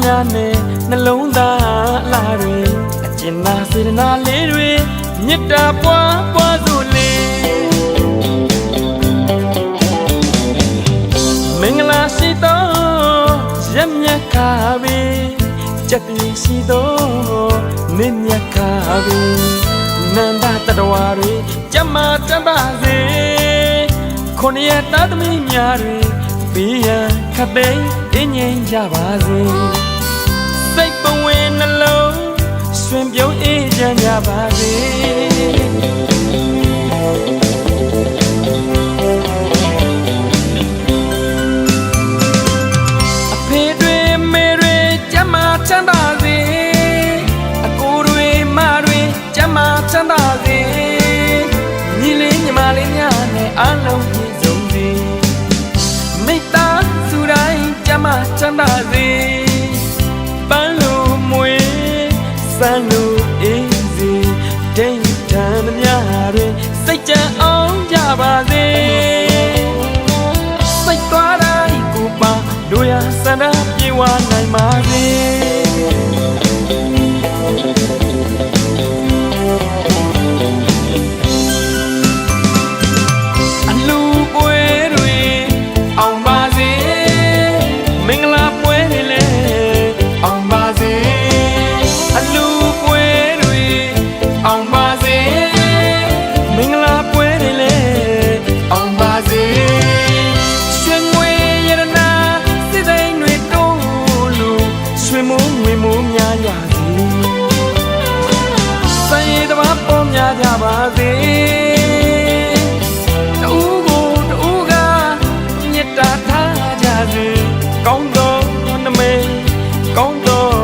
များနဲ့နှလုံးသားအလားတွေအကျဉ်းသားစေတနာလေးတွေမြတ်တာပွားပွားစို့လေမင်္ဂလာရှိသောရက်မြတ်ခါပြီကြက်ပြေရှိသောမင်းမြတ်ခါပြီနန္ဒတတဝါတွေကြမ္မာတန်ပါစေခொနည်းတသမီးများတွေဘေးရန် ခပ်သိမ်းအင်းငိမ့်ကြပါစေစိတ်ပဝင်နှလုံးရွှင်ပြုံးအေးချမ်းကြပါစေအဖေတွေမေတွေကြမ်းမာချမ်းသာစေအကိုတွေမတွေကြမ်းမာချမ်းသာစေညီလေးညီမလေးများနဲ့အားလုံး ဒိတ်ထန်သမျှတွင်စိတ်ကြံအောင်ကြပါစေစိတ်သွားတိုင်းကိုပါတို့ရဆန္ဒပြေဝနိုင်ပါစေ မိုးများရစေစံရည်တဘာပေါ်များကြပါစေတူကိုတူကမြတ်တာထားကြစေကောင်းသောနမိတ်ကောင်းသော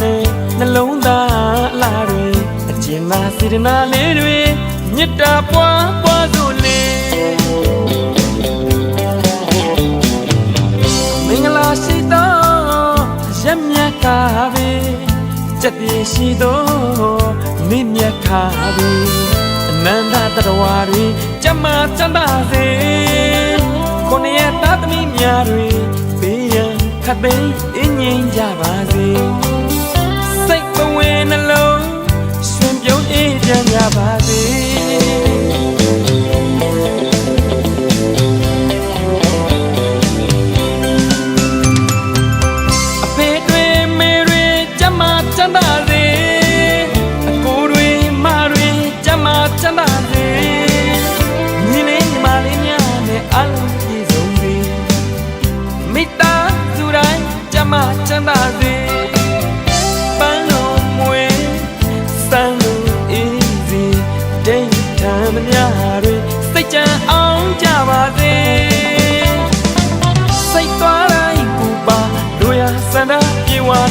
နဲ့နှလုံးသားအလားတွေအကျဉ်းသာစေတနာလေးတွေမေတ္တာပွားပွားစို့လေမင်္ဂလာရှိသောရက်မြတ်ခါပဲကြက်ပြေရှိသောနေမြတ်ခါပဲအနန္တတရဝါတွေကြမ်းမာချမ်းသာစေခုနှစ်ရက်သားသမီးများတွေပေးရန်ခပ်သိမ်းအင်းငိမ့်ကြပါစေစိ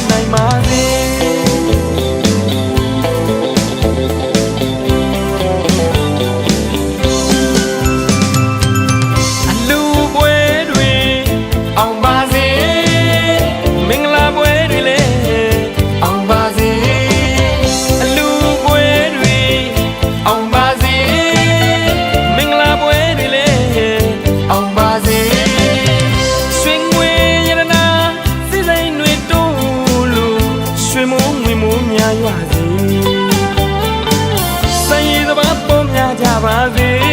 ในมา များရွာစေ။စည်ရည်သဘာပေါ်များကြပါစေ။